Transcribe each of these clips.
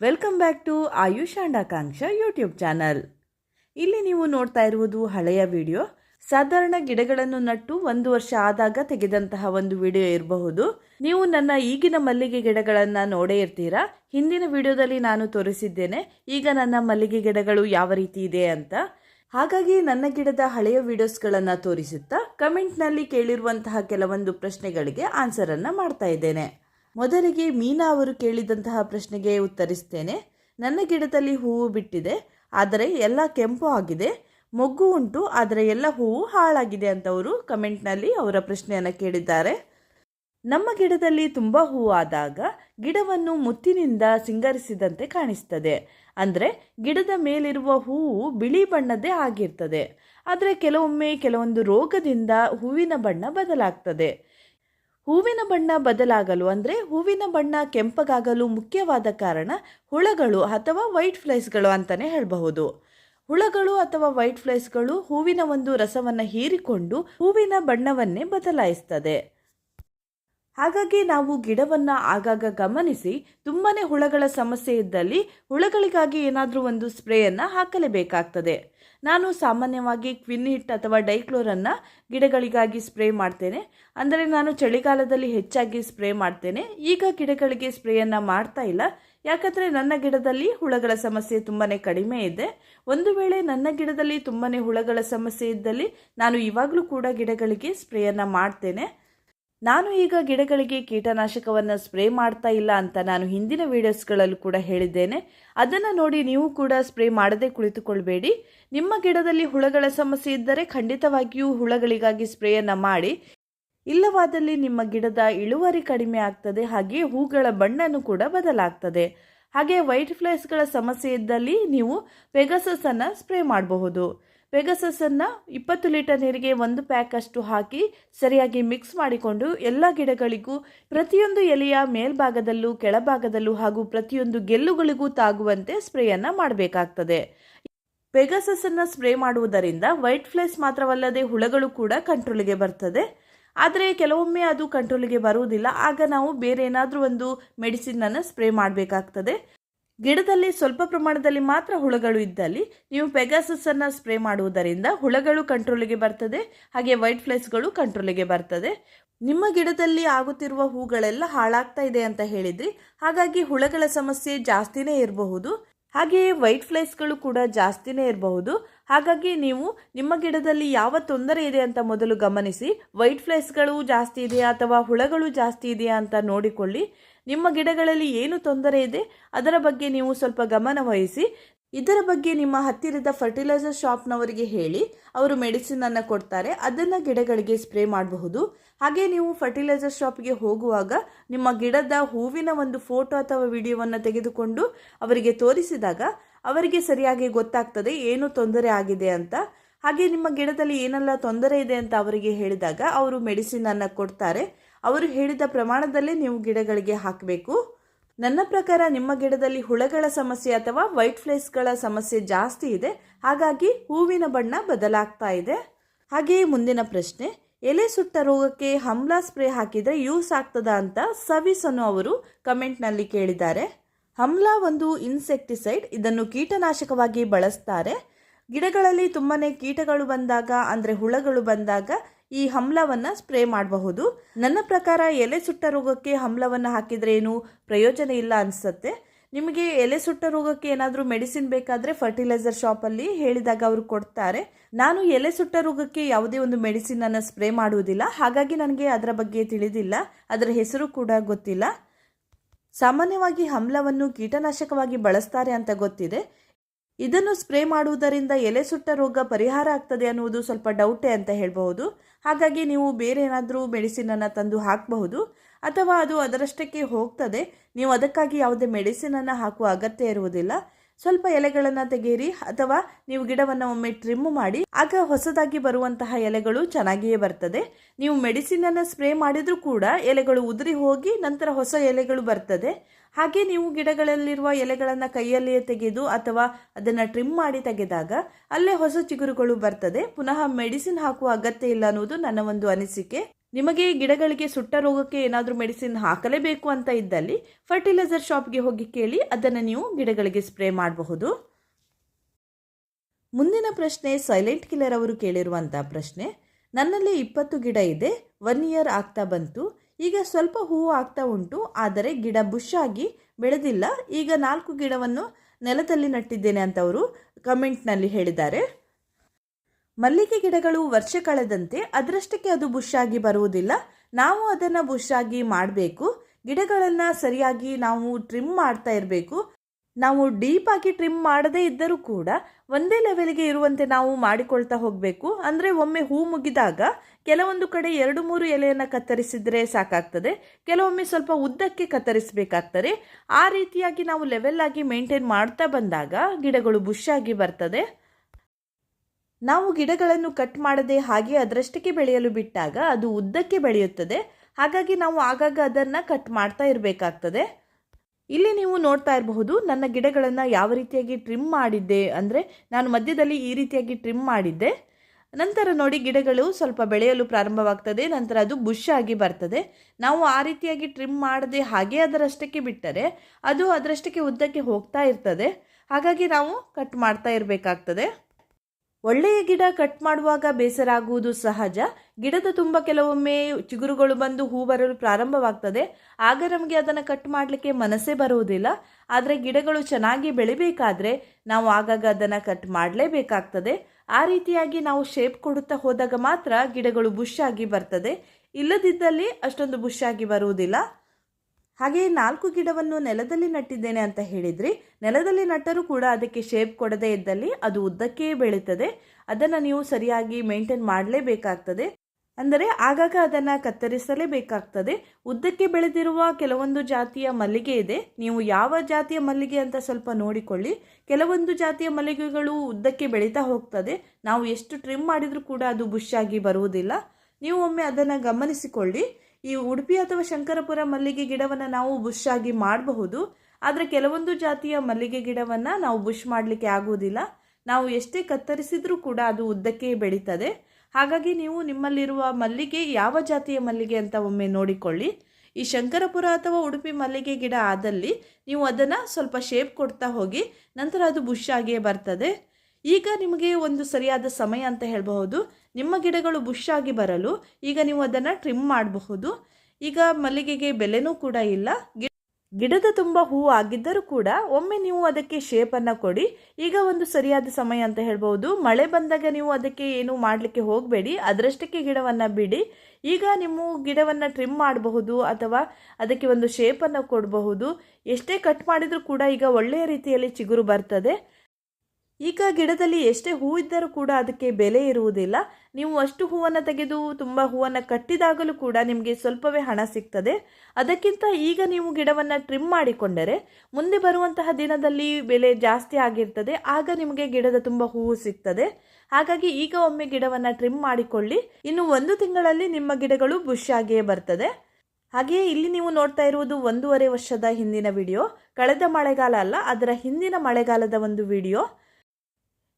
Welcome back to Ayush and Akanksha YouTube channel. ಇಲ್ಲಿ ನೀವು ನೋಡ್ತಾ ಇರುವುದು ಹಳೆಯ ವಿಡಿಯೋ. ಸಾಧಾರಣ ಗಿಡಗಳನ್ನು ನಟ್ಟು ಒಂದು ವರ್ಷ ಆದಾಗ ತೆಗೆದಂತಹ ಒಂದು ವಿಡಿಯೋ ಇರಬಹುದು. ನೀವು ನನ್ನ ಈಗಿನ ಮಲ್ಲಿಗೆ ಗಿಡಗಳನ್ನು ನೋಡೇ ಇರ್ತೀರಾ? ಹಿಂದಿನ ವಿಡಿಯೋದಲ್ಲಿ ನಾನು ತೋರಿಸಿದ್ದೇನೆ. ಈಗ ನನ್ನ ಮಲ್ಲಿಗೆ ಗಿಡಗಳು ಯಾವ ರೀತಿ ಇದೆ ಅಂತ. ಹಾಗಾಗಿ ನನ್ನ ಗಿಡದ ಹಳೆಯ ವಿಡಿಯೋಸ್ಗಳನ್ನು ತೋರಿಸುತ್ತಾ ಕಮೆಂಟ್ನಲ್ಲಿ ಕೇಳಿರುವಂತಹ ಕೆಲವೊಂದು ಪ್ರಶ್ನೆಗಳಿಗೆ ಆನ್ಸರನ್ನು ಮಾಡ್ತಾ ಇದ್ದೇನೆ. ಮೊದಲಿಗೆ ಮೀನಾ ಅವರು ಕೇಳಿದಂತಹ ಪ್ರಶ್ನೆಗೆ ಉತ್ತರಿಸ್ತೇನೆ. ನನ್ನ ಗಿಡದಲ್ಲಿ ಹೂವು ಬಿಟ್ಟಿದೆ. ಆದರೆ ಎಲ್ಲ ಕೆಂಪು ಆಗಿದೆ. ಮೊಗ್ಗು ಉಂಟು. ಆದರೆ ಎಲ್ಲ ಹೂವು ಹಾಳಾಗಿದೆ ಅಂತ ಅವರು ಕಮೆಂಟ್ನಲ್ಲಿ ಅವರ ಪ್ರಶ್ನೆಯನ್ನು ಕೇಳಿದ್ದಾರೆ. ನಮ್ಮ ಗಿಡದಲ್ಲಿ ತುಂಬ ಹೂವಾದಾಗ ಗಿಡವನ್ನು ಮುತ್ತಿನಿಂದ ಸಿಂಗರಿಸಿದಂತೆ ಕಾಣಿಸ್ತದೆ. ಅಂದರೆ ಗಿಡದ ಮೇಲಿರುವ ಹೂವು ಬಿಳಿ ಬಣ್ಣದ್ದೇ ಆಗಿರ್ತದೆ. ಆದರೆ ಕೆಲವೊಮ್ಮೆ ಕೆಲವೊಂದು ರೋಗದಿಂದ ಹೂವಿನ ಬಣ್ಣ ಬದಲಾಗ್ತದೆ. ಹೂವಿನ ಬಣ್ಣ ಬದಲಾಗಲು ಅಂದರೆ ಹೂವಿನ ಬಣ್ಣ ಕೆಂಪಗಾಗಲು ಮುಖ್ಯವಾದ ಕಾರಣ ಹುಳಗಳು ಅಥವಾ ವೈಟ್ ಫ್ಲೈಸ್ಗಳು ಅಂತಲೇ ಹೇಳಬಹುದು. ಹುಳಗಳು ಅಥವಾ ವೈಟ್ ಫ್ಲೈಸ್ಗಳು ಹೂವಿನ ಒಂದು ರಸವನ್ನು ಹೀರಿಕೊಂಡು ಹೂವಿನ ಬಣ್ಣವನ್ನೇ ಬದಲಾಯಿಸ್ತದೆ. ಹಾಗಾಗಿ ನಾವು ಗಿಡವನ್ನು ಆಗಾಗ ಗಮನಿಸಿ ತುಂಬಾ ಹುಳಗಳ ಸಮಸ್ಯೆ ಇದ್ದಲ್ಲಿ ಹುಳಗಳಿಗಾಗಿ ಏನಾದರೂ ಒಂದು ಸ್ಪ್ರೇಯನ್ನು ಹಾಕಲೇಬೇಕಾಗ್ತದೆ. ನಾನು ಸಾಮಾನ್ಯವಾಗಿ ಕ್ವಿನ್ ಹಿಟ್ ಅಥವಾ ಡೈಕ್ಲೋರನ್ನು ಗಿಡಗಳಿಗಾಗಿ ಸ್ಪ್ರೇ ಮಾಡ್ತೇನೆ. ಅಂದರೆ ನಾನು ಚಳಿಗಾಲದಲ್ಲಿ ಹೆಚ್ಚಾಗಿ ಸ್ಪ್ರೇ ಮಾಡ್ತೇನೆ. ಈಗ ಗಿಡಗಳಿಗೆ ಸ್ಪ್ರೇಯನ್ನು ಮಾಡ್ತಾ ಇಲ್ಲ. ಯಾಕಂದರೆ ನನ್ನ ಗಿಡದಲ್ಲಿ ಹುಳಗಳ ಸಮಸ್ಯೆ ತುಂಬಾ ಕಡಿಮೆ ಇದೆ. ಒಂದು ವೇಳೆ ನನ್ನ ಗಿಡದಲ್ಲಿ ತುಂಬಾ ಹುಳಗಳ ಸಮಸ್ಯೆ ಇದ್ದಲ್ಲಿ ನಾನು ಇವಾಗಲೂ ಕೂಡ ಗಿಡಗಳಿಗೆ ಸ್ಪ್ರೇಯನ್ನು ಮಾಡ್ತೇನೆ. ನಾನು ಈಗ ಗಿಡಗಳಿಗೆ ಕೀಟನಾಶಕವನ್ನು ಸ್ಪ್ರೇ ಮಾಡ್ತಾ ಇಲ್ಲ ಅಂತ ನಾನು ಹಿಂದಿನ ವೀಡಿಯೋಸ್ಗಳಲ್ಲೂ ಕೂಡ ಹೇಳಿದ್ದೇನೆ. ಅದನ್ನು ನೋಡಿ ನೀವು ಕೂಡ ಸ್ಪ್ರೇ ಮಾಡದೆ ಕುಳಿತುಕೊಳ್ಬೇಡಿ. ನಿಮ್ಮ ಗಿಡದಲ್ಲಿ ಹುಳಗಳ ಸಮಸ್ಯೆ ಇದ್ದರೆ ಖಂಡಿತವಾಗಿಯೂ ಹುಳಗಳಿಗಾಗಿ ಸ್ಪ್ರೇಯನ್ನು ಮಾಡಿ. ಇಲ್ಲವಾದಲ್ಲಿ ನಿಮ್ಮ ಗಿಡದ ಇಳುವರಿ ಕಡಿಮೆ ಆಗ್ತದೆ ಹಾಗೆ ಹೂಗಳ ಬಣ್ಣನೂ ಕೂಡ ಬದಲಾಗ್ತದೆ. ಹಾಗೆ ವೈಟ್ ಫ್ಲೈಸ್ಗಳ ಸಮಸ್ಯೆ ಇದ್ದಲ್ಲಿ ನೀವು ಪೆಗಸಸನ್ನು ಸ್ಪ್ರೇ ಮಾಡಬಹುದು. ಪೆಗಸಸನ್ನು ಇಪ್ಪತ್ತು ಲೀಟರ್ ನೀರಿಗೆ ಒಂದು ಪ್ಯಾಕ್ ಅಷ್ಟು ಹಾಕಿ ಸರಿಯಾಗಿ ಮಿಕ್ಸ್ ಮಾಡಿಕೊಂಡು ಎಲ್ಲ ಗಿಡಗಳಿಗೂ ಪ್ರತಿಯೊಂದು ಎಲೆಯ ಮೇಲ್ಭಾಗದಲ್ಲೂ ಕೆಳಭಾಗದಲ್ಲೂ ಹಾಗೂ ಪ್ರತಿಯೊಂದು ಗೆಲ್ಲುಗಳಿಗೂ ತಾಗುವಂತೆ ಸ್ಪ್ರೇಯನ್ನು ಮಾಡಬೇಕಾಗ್ತದೆ. ಪೆಗಸಸನ್ನು ಸ್ಪ್ರೇ ಮಾಡುವುದರಿಂದ ವೈಟ್ ಫ್ಲೈಸ್ ಮಾತ್ರವಲ್ಲದೆ ಹುಳಗಳು ಕೂಡ ಕಂಟ್ರೋಲಿಗೆ ಬರ್ತದೆ. ಆದರೆ ಕೆಲವೊಮ್ಮೆ ಅದು ಕಂಟ್ರೋಲಿಗೆ ಬರುವುದಿಲ್ಲ. ಆಗ ನಾವು ಬೇರೆ ಏನಾದರೂ ಒಂದು ಮೆಡಿಸಿನನ್ನು ಸ್ಪ್ರೇ ಮಾಡಬೇಕಾಗ್ತದೆ. ಗಿಡದಲ್ಲಿ ಸ್ವಲ್ಪ ಪ್ರಮಾಣದಲ್ಲಿ ಮಾತ್ರ ಹುಳಗಳು ಇದ್ದಲ್ಲಿ ನೀವು ಪೆಗಾಸಸನ್ನು ಸ್ಪ್ರೇ ಮಾಡುವುದರಿಂದ ಹುಳಗಳು ಕಂಟ್ರೋಲಿಗೆ ಬರ್ತದೆ, ಹಾಗೆ ವೈಟ್ ಫ್ಲೈಸ್ಗಳು ಕಂಟ್ರೋಲಿಗೆ ಬರ್ತದೆ. ನಿಮ್ಮ ಗಿಡದಲ್ಲಿ ಆಗುತ್ತಿರುವ ಹೂಗಳೆಲ್ಲ ಹಾಳಾಗ್ತಾ ಇದೆ ಅಂತ ಹೇಳಿದ್ರಿ, ಹಾಗಾಗಿ ಹುಳಗಳ ಸಮಸ್ಯೆ ಜಾಸ್ತಿನೇ ಇರಬಹುದು. ಹಾಗೆಯೇ ವೈಟ್ ಫ್ಲೈಸ್ಗಳು ಕೂಡ ಜಾಸ್ತಿನೇ ಇರಬಹುದು. ಹಾಗಾಗಿ ನೀವು ನಿಮ್ಮ ಗಿಡದಲ್ಲಿ ಯಾವ ತೊಂದರೆ ಇದೆ ಅಂತ ಮೊದಲು ಗಮನಿಸಿ ವೈಟ್ ಫ್ಲೈಸ್ಗಳು ಜಾಸ್ತಿ ಇದೆಯಾ ಅಥವಾ ಹುಳಗಳು ಜಾಸ್ತಿ ಇದೆಯಾ ಅಂತ ನೋಡಿಕೊಳ್ಳಿ. ನಿಮ್ಮ ಗಿಡಗಳಲ್ಲಿ ಏನು ತೊಂದರೆ ಇದೆ, ಅದರ ಬಗ್ಗೆ ನೀವು ಸ್ವಲ್ಪ ಗಮನ ವಹಿಸಿ. ಇದರ ಬಗ್ಗೆ ನಿಮ್ಮ ಹತ್ತಿರದ ಫರ್ಟಿಲೈಸರ್ ಶಾಪ್ನವರಿಗೆ ಹೇಳಿ. ಅವರು ಮೆಡಿಸಿನನ್ನು ಕೊಡ್ತಾರೆ, ಅದನ್ನು ಗಿಡಗಳಿಗೆ ಸ್ಪ್ರೇ ಮಾಡಬಹುದು. ಹಾಗೆ ನೀವು ಫರ್ಟಿಲೈಸರ್ ಶಾಪ್ಗೆ ಹೋಗುವಾಗ ನಿಮ್ಮ ಗಿಡದ ಹೂವಿನ ಒಂದು ಫೋಟೋ ಅಥವಾ ವಿಡಿಯೋವನ್ನು ತೆಗೆದುಕೊಂಡು ಅವರಿಗೆ ತೋರಿಸಿದಾಗ ಅವರಿಗೆ ಸರಿಯಾಗಿ ಗೊತ್ತಾಗ್ತದೆ, ಏನು ತೊಂದರೆ ಆಗಿದೆ ಅಂತ. ಹಾಗೆ ನಿಮ್ಮ ಗಿಡದಲ್ಲಿ ಏನೆಲ್ಲ ತೊಂದರೆ ಇದೆ ಅಂತ ಅವರಿಗೆ ಹೇಳಿದಾಗ ಅವರು ಮೆಡಿಸಿನನ್ನು ಕೊಡ್ತಾರೆ. ಅವರು ಹೇಳಿದ ಪ್ರಮಾಣದಲ್ಲೇ ನೀವು ಗಿಡಗಳಿಗೆ ಹಾಕಬೇಕು. ನನ್ನ ಪ್ರಕಾರ ನಿಮ್ಮ ಗಿಡದಲ್ಲಿ ಹುಳಗಳ ಸಮಸ್ಯೆ ಅಥವಾ ವೈಟ್ ಫ್ಲೇಸ್ಗಳ ಸಮಸ್ಯೆ ಜಾಸ್ತಿ ಇದೆ. ಹಾಗಾಗಿ ಹೂವಿನ ಬಣ್ಣ ಬದಲಾಗ್ತಾ ಇದೆ. ಹಾಗೆಯೇ ಮುಂದಿನ ಪ್ರಶ್ನೆ, ಎಲೆ ಸುಟ್ಟ ರೋಗಕ್ಕೆ ಹಮ್ಲಾ ಸ್ಪ್ರೇ ಹಾಕಿದರೆ ಯೂಸ್ ಆಗ್ತದಾ ಅಂತ ಸವಿಸನು ಅವರು ಕಮೆಂಟ್ನಲ್ಲಿ ಕೇಳಿದ್ದಾರೆ. ಹಮ್ಲಾ ಒಂದು ಇನ್ಸೆಕ್ಟಿಸೈಡ್, ಇದನ್ನು ಕೀಟನಾಶಕವಾಗಿ ಬಳಸ್ತಾರೆ. ಗಿಡಗಳಲ್ಲಿ ತುಂಬಾ ಕೀಟಗಳು ಬಂದಾಗ, ಅಂದರೆ ಹುಳಗಳು ಬಂದಾಗ ಈ ಹಮ್ಲವನ್ನು ಸ್ಪ್ರೇ ಮಾಡಬಹುದು. ನನ್ನ ಪ್ರಕಾರ ಎಲೆ ಸುಟ್ಟ ರೋಗಕ್ಕೆ ಹಮ್ಲವನ್ನು ಹಾಕಿದರೆ ಏನು ಪ್ರಯೋಜನ ಇಲ್ಲ ಅನಿಸುತ್ತೆ. ನಿಮಗೆ ಎಲೆ ಸುಟ್ಟ ರೋಗಕ್ಕೆ ಏನಾದರೂ ಮೆಡಿಸಿನ್ ಬೇಕಾದರೆ ಫರ್ಟಿಲೈಸರ್ ಶಾಪಲ್ಲಿ ಹೇಳಿದಾಗ ಅವರು ಕೊಡ್ತಾರೆ. ನಾನು ಎಲೆ ಸುಟ್ಟ ರೋಗಕ್ಕೆ ಯಾವುದೇ ಒಂದು ಮೆಡಿಸಿನನ್ನು ಸ್ಪ್ರೇ ಮಾಡುವುದಿಲ್ಲ. ಹಾಗಾಗಿ ನನಗೆ ಅದರ ಬಗ್ಗೆ ತಿಳಿದಿಲ್ಲ. ಅದರ ಹೆಸರು ಕೂಡ ಗೊತ್ತಿಲ್ಲ. ಸಾಮಾನ್ಯವಾಗಿ ಹಮ್ಲವನ್ನು ಕೀಟನಾಶಕವಾಗಿ ಬಳಸ್ತಾರೆ ಅಂತ ಗೊತ್ತಿದೆ. ಇದನ್ನು ಸ್ಪ್ರೇ ಮಾಡುವುದರಿಂದ ಎಲೆ ಸುಟ್ಟ ರೋಗ ಪರಿಹಾರ ಆಗ್ತದೆ ಅನ್ನುವುದು ಸ್ವಲ್ಪ ಡೌಟೇ ಅಂತ ಹೇಳಬಹುದು. ಹಾಗಾಗಿ ನೀವು ಬೇರೆ ಏನಾದರೂ ಮೆಡಿಸಿನನ್ನು ತಂದು ಹಾಕಬಹುದು. ಅಥವಾ ಅದು ಅದರಷ್ಟಕ್ಕೆ ಹೋಗ್ತದೆ. ನೀವು ಅದಕ್ಕಾಗಿ ಯಾವುದೇ ಮೆಡಿಸಿನನ್ನು ಹಾಕುವ ಅಗತ್ಯ ಇರುವುದಿಲ್ಲ. ಸ್ವಲ್ಪ ಎಲೆಗಳನ್ನು ತೆಗೆಯಿರಿ ಅಥವಾ ನೀವು ಗಿಡವನ್ನು ಒಮ್ಮೆ ಟ್ರಿಮ್ ಮಾಡಿ, ಆಗ ಹೊಸದಾಗಿ ಬರುವಂತಹ ಎಲೆಗಳು ಚೆನ್ನಾಗಿಯೇ ಬರ್ತದೆ. ನೀವು ಮೆಡಿಸಿನನ್ನು ಸ್ಪ್ರೇ ಮಾಡಿದರೂ ಕೂಡ ಎಲೆಗಳು ಉದುರಿ ಹೋಗಿ ನಂತರ ಹೊಸ ಎಲೆಗಳು ಬರ್ತದೆ. ಹಾಗೆ ನೀವು ಗಿಡಗಳಲ್ಲಿರುವ ಎಲೆಗಳನ್ನು ಕೈಯಲ್ಲಿಯೇ ತೆಗೆದು ಅಥವಾ ಅದನ್ನು ಟ್ರಿಮ್ ಮಾಡಿ ತೆಗೆದಾಗ ಅಲ್ಲೇ ಹೊಸ ಚಿಗುರುಗಳು ಬರ್ತದೆ. ಪುನಃ ಮೆಡಿಸಿನ್ ಹಾಕುವ ಅಗತ್ಯ ಇಲ್ಲ ಅನ್ನೋದು ನನ್ನ ಒಂದು ಅನಿಸಿಕೆ. ನಿಮಗೆ ಗಿಡಗಳಿಗೆ ಸುಟ್ಟ ರೋಗಕ್ಕೆ ಏನಾದರೂ ಮೆಡಿಸಿನ್ ಹಾಕಲೇಬೇಕು ಅಂತ ಇದ್ದಲ್ಲಿ ಫರ್ಟಿಲೈಸರ್ ಶಾಪ್ಗೆ ಹೋಗಿ ಕೇಳಿ ಅದನ್ನು ನೀವು ಗಿಡಗಳಿಗೆ ಸ್ಪ್ರೇ ಮಾಡಬಹುದು. ಮುಂದಿನ ಪ್ರಶ್ನೆ ಸೈಲೆಂಟ್ ಕಿಲ್ಲರ್ ಅವರು ಕೇಳಿರುವಂಥ ಪ್ರಶ್ನೆ. ನನ್ನಲ್ಲಿ ಇಪ್ಪತ್ತು ಗಿಡ ಇದೆ. ಒನ್ ಇಯರ್ ಆಗ್ತಾ ಬಂತು. ಈಗ ಸ್ವಲ್ಪ ಹೂವು ಆಗ್ತಾ ಉಂಟು, ಆದರೆ ಗಿಡ ಬುಷ್ ಆಗಿ ಬೆಳೆದಿಲ್ಲ. ಈಗ ನಾಲ್ಕು ಗಿಡವನ್ನು ನೆಲದಲ್ಲಿ ನಟ್ಟಿದ್ದೇನೆ ಅಂತ ಅವರು ಕಮೆಂಟ್ನಲ್ಲಿ ಹೇಳಿದ್ದಾರೆ. ಮಲ್ಲಿಗೆ ಗಿಡಗಳು ವರ್ಷ ಕಳೆದಂತೆ ಅದರಷ್ಟಕ್ಕೆ ಅದು ಬುಷ್ ಆಗಿ ಬರುವುದಿಲ್ಲ. ನಾವು ಅದನ್ನು ಆಗಿ ಮಾಡಬೇಕು. ಗಿಡಗಳನ್ನು ಸರಿಯಾಗಿ ನಾವು ಟ್ರಿಮ್ ಮಾಡ್ತಾ ಇರಬೇಕು. ನಾವು ಡೀಪ್ ಆಗಿ ಟ್ರಿಮ್ ಮಾಡದೇ ಇದ್ದರೂ ಕೂಡ ಒಂದೇ ಲೆವೆಲ್ಗೆ ಇರುವಂತೆ ನಾವು ಮಾಡಿಕೊಳ್ತಾ ಹೋಗಬೇಕು. ಅಂದರೆ ಒಮ್ಮೆ ಹೂ ಮುಗಿದಾಗ ಕೆಲವೊಂದು ಕಡೆ ಎರಡು ಮೂರು ಎಲೆಯನ್ನು ಕತ್ತರಿಸಿದರೆ ಸಾಕಾಗ್ತದೆ. ಕೆಲವೊಮ್ಮೆ ಸ್ವಲ್ಪ ಉದ್ದಕ್ಕೆ ಕತ್ತರಿಸಬೇಕಾಗ್ತದೆ. ಆ ರೀತಿಯಾಗಿ ನಾವು ಲೆವೆಲ್ ಆಗಿ ಮೇಂಟೈನ್ ಮಾಡ್ತಾ ಬಂದಾಗ ಗಿಡಗಳು ಬುಷ್ ಆಗಿ ಬರ್ತದೆ. ನಾವು ಗಿಡಗಳನ್ನು ಕಟ್ ಮಾಡದೆ ಹಾಗೆ ಅದರಷ್ಟಕ್ಕೆ ಬೆಳೆಯಲು ಬಿಟ್ಟಾಗ ಅದು ಉದ್ದಕ್ಕೆ ಬೆಳೆಯುತ್ತದೆ. ಹಾಗಾಗಿ ನಾವು ಆಗಾಗ ಅದನ್ನು ಕಟ್ ಮಾಡ್ತಾ ಇರಬೇಕಾಗ್ತದೆ. ಇಲ್ಲಿ ನೀವು ನೋಡ್ತಾ ಇರಬಹುದು, ನನ್ನ ಗಿಡಗಳನ್ನು ಯಾವ ರೀತಿಯಾಗಿ ಟ್ರಿಮ್ ಮಾಡಿದ್ದೆ ಅಂದರೆ, ನಾನು ಮಧ್ಯದಲ್ಲಿ ಈ ರೀತಿಯಾಗಿ ಟ್ರಿಮ್ ಮಾಡಿದ್ದೆ. ನಂತರ ನೋಡಿ ಗಿಡಗಳು ಸ್ವಲ್ಪ ಬೆಳೆಯಲು ಪ್ರಾರಂಭವಾಗ್ತದೆ, ನಂತರ ಅದು ಬುಷ್ ಆಗಿ ಬರ್ತದೆ. ನಾವು ಆ ರೀತಿಯಾಗಿ ಟ್ರಿಮ್ ಮಾಡದೆ ಹಾಗೆ ಅದರಷ್ಟಕ್ಕೆ ಬಿಟ್ಟರೆ, ಅದು ಅದರಷ್ಟಕ್ಕೆ ಉದ್ದಕ್ಕೆ ಹೋಗ್ತಾ ಇರ್ತದೆ. ಹಾಗಾಗಿ ನಾವು ಕಟ್ ಮಾಡ್ತಾ ಇರಬೇಕಾಗ್ತದೆ. ಒಳ್ಳೆಯ ಗಿಡ ಕಟ್ ಮಾಡುವಾಗ ಬೇಸರ ಆಗುವುದು ಸಹಜ. ಗಿಡದ ತುಂಬ ಕೆಲವೊಮ್ಮೆ ಚಿಗುರುಗಳು ಬಂದು ಹೂ ಬರಲು ಪ್ರಾರಂಭವಾಗ್ತದೆ. ಆಗ ನಮಗೆ ಅದನ್ನು ಕಟ್ ಮಾಡಲಿಕ್ಕೆ ಮನಸ್ಸೇ ಬರುವುದಿಲ್ಲ. ಆದರೆ ಗಿಡಗಳು ಚೆನ್ನಾಗಿ ಬೆಳಿಬೇಕಾದ್ರೆ ನಾವು ಆಗಾಗ ಅದನ್ನು ಕಟ್ ಮಾಡಲೇಬೇಕಾಗ್ತದೆ. ಆ ರೀತಿಯಾಗಿ ನಾವು ಶೇಪ್ ಕೊಡುತ್ತಾ ಹೋದಾಗ ಮಾತ್ರ ಗಿಡಗಳು ಬುಷ್ ಆಗಿ ಬರ್ತದೆ. ಇಲ್ಲದಿದ್ದಲ್ಲಿ ಅಷ್ಟೊಂದು ಬುಷ್ ಆಗಿ ಬರುವುದಿಲ್ಲ. ಹಾಗೆಯೇ ನಾಲ್ಕು ಗಿಡವನ್ನು ನೆಲದಲ್ಲಿ ನಟ್ಟಿದ್ದೇನೆ ಅಂತ ಹೇಳಿದ್ರಿ. ನೆಲದಲ್ಲಿ ನಟ್ಟರೂ ಕೂಡ ಅದಕ್ಕೆ ಶೇಪ್ ಕೊಡದೇ ಇದ್ದಲ್ಲಿ ಅದು ಉದ್ದಕ್ಕೆ ಬೆಳೀತದೆ. ಅದನ್ನು ನೀವು ಸರಿಯಾಗಿ ಮೇಂಟೈನ್ ಮಾಡಲೇಬೇಕಾಗ್ತದೆ. ಅಂದರೆ ಆಗಾಗ ಅದನ್ನು ಕತ್ತರಿಸಲೇಬೇಕಾಗ್ತದೆ ಉದ್ದಕ್ಕೆ ಬೆಳೆದಿರುವ ಕೆಲವೊಂದು ಜಾತಿಯ ಮಲ್ಲಿಗೆ ಇದೆ. ನೀವು ಯಾವ ಜಾತಿಯ ಮಲ್ಲಿಗೆ ಅಂತ ಸ್ವಲ್ಪ ನೋಡಿಕೊಳ್ಳಿ. ಕೆಲವೊಂದು ಜಾತಿಯ ಮಲ್ಲಿಗೆಗಳು ಉದ್ದಕ್ಕೆ ಬೆಳೀತಾ ಹೋಗ್ತದೆ. ನಾವು ಎಷ್ಟು ಟ್ರಿಮ್ ಮಾಡಿದರೂ ಕೂಡ ಅದು ಬುಷ್ ಆಗಿ ಬರುವುದಿಲ್ಲ. ನೀವು ಒಮ್ಮೆ ಅದನ್ನು ಗಮನಿಸಿಕೊಳ್ಳಿ. ಈ ಉಡುಪಿ ಅಥವಾ ಶಂಕರಪುರ ಮಲ್ಲಿಗೆ ಗಿಡವನ್ನು ನಾವು ಬುಷ್ ಆಗಿ ಮಾಡಬಹುದು. ಆದರೆ ಕೆಲವೊಂದು ಜಾತಿಯ ಮಲ್ಲಿಗೆ ಗಿಡವನ್ನು ನಾವು ಬುಷ್ ಮಾಡಲಿಕ್ಕೆ ಆಗುವುದಿಲ್ಲ. ನಾವು ಎಷ್ಟೇ ಕತ್ತರಿಸಿದರೂ ಕೂಡ ಅದು ಉದ್ದಕ್ಕೆ ಬೆಳೀತದೆ. ಹಾಗಾಗಿ ನೀವು ನಿಮ್ಮಲ್ಲಿರುವ ಮಲ್ಲಿಗೆ ಯಾವ ಜಾತಿಯ ಮಲ್ಲಿಗೆ ಅಂತ ಒಮ್ಮೆ ನೋಡಿಕೊಳ್ಳಿ. ಈ ಶಂಕರಪುರ ಅಥವಾ ಉಡುಪಿ ಮಲ್ಲಿಗೆ ಗಿಡ ಆದಲ್ಲಿ ನೀವು ಅದನ್ನು ಸ್ವಲ್ಪ ಶೇಪ್ ಕೊಡ್ತಾ ಹೋಗಿ, ನಂತರ ಅದು ಬುಷ್ ಆಗಿಯೇ ಬರ್ತದೆ. ಈಗ ನಿಮಗೆ ಒಂದು ಸರಿಯಾದ ಸಮಯ ಅಂತ ಹೇಳಬಹುದು. ನಿಮ್ಮ ಗಿಡಗಳು ಬುಷ್ ಆಗಿ ಬರಲು, ಈಗ ನೀವು ಅದನ್ನು ಟ್ರಿಮ್ ಮಾಡಬಹುದು. ಈಗ ಮಲ್ಲಿಗೆಗೆ ಬೆಲೆನೂ ಕೂಡ ಇಲ್ಲ. ಗಿಡದ ತುಂಬ ಹೂವು ಆಗಿದ್ದರೂ ಕೂಡ ಒಮ್ಮೆ ನೀವು ಅದಕ್ಕೆ ಶೇಪನ್ನು ಕೊಡಿ. ಈಗ ಒಂದು ಸರಿಯಾದ ಸಮಯ ಅಂತ ಹೇಳ್ಬೋದು. ಮಳೆ ಬಂದಾಗ ನೀವು ಅದಕ್ಕೆ ಏನು ಮಾಡಲಿಕ್ಕೆ ಹೋಗಬೇಡಿ. ಅದರಷ್ಟಕ್ಕೆ ಗಿಡವನ್ನು ಬಿಡಿ. ಈಗ ನಿಮ್ಮ ಗಿಡವನ್ನು ಟ್ರಿಮ್ ಮಾಡಬಹುದು ಅಥವಾ ಅದಕ್ಕೆ ಒಂದು ಶೇಪನ್ನು ಕೊಡಬಹುದು. ಎಷ್ಟೇ ಕಟ್ ಮಾಡಿದರೂ ಕೂಡ ಈಗ ಒಳ್ಳೆಯ ರೀತಿಯಲ್ಲಿ ಚಿಗುರು ಬರ್ತದೆ. ಈಗ ಗಿಡದಲ್ಲಿ ಎಷ್ಟೇ ಹೂ ಇದ್ದರೂ ಕೂಡ ಅದಕ್ಕೆ ಬೆಲೆ ಇರುವುದಿಲ್ಲ. ನೀವು ಅಷ್ಟು ಹೂವನ್ನು ತೆಗೆದು ತುಂಬ ಹೂವನ್ನು ಕಟ್ಟಿದಾಗಲೂ ಕೂಡ ನಿಮಗೆ ಸ್ವಲ್ಪವೇ ಹಣ ಸಿಗ್ತದೆ. ಅದಕ್ಕಿಂತ ಈಗ ನೀವು ಗಿಡವನ್ನು ಟ್ರಿಮ್ ಮಾಡಿಕೊಂಡರೆ ಮುಂದೆ ಬರುವಂತಹ ದಿನದಲ್ಲಿ ಬೆಲೆ ಜಾಸ್ತಿ ಆಗಿರ್ತದೆ. ಆಗ ನಿಮಗೆ ಗಿಡದ ತುಂಬ ಹೂವು ಸಿಗ್ತದೆ. ಹಾಗಾಗಿ ಈಗ ಒಮ್ಮೆ ಗಿಡವನ್ನು ಟ್ರಿಮ್ ಮಾಡಿಕೊಳ್ಳಿ. ಇನ್ನು ಒಂದು ತಿಂಗಳಲ್ಲಿ ನಿಮ್ಮ ಗಿಡಗಳು ಬುಷ್ ಬರ್ತದೆ. ಹಾಗೆಯೇ ಇಲ್ಲಿ ನೀವು ನೋಡ್ತಾ ಇರುವುದು ಒಂದೂವರೆ ವರ್ಷದ ಹಿಂದಿನ ವಿಡಿಯೋ ಕಳೆದ ಮಳೆಗಾಲ ಅಲ್ಲ, ಅದರ ಹಿಂದಿನ ಮಳೆಗಾಲದ ಒಂದು ವಿಡಿಯೋ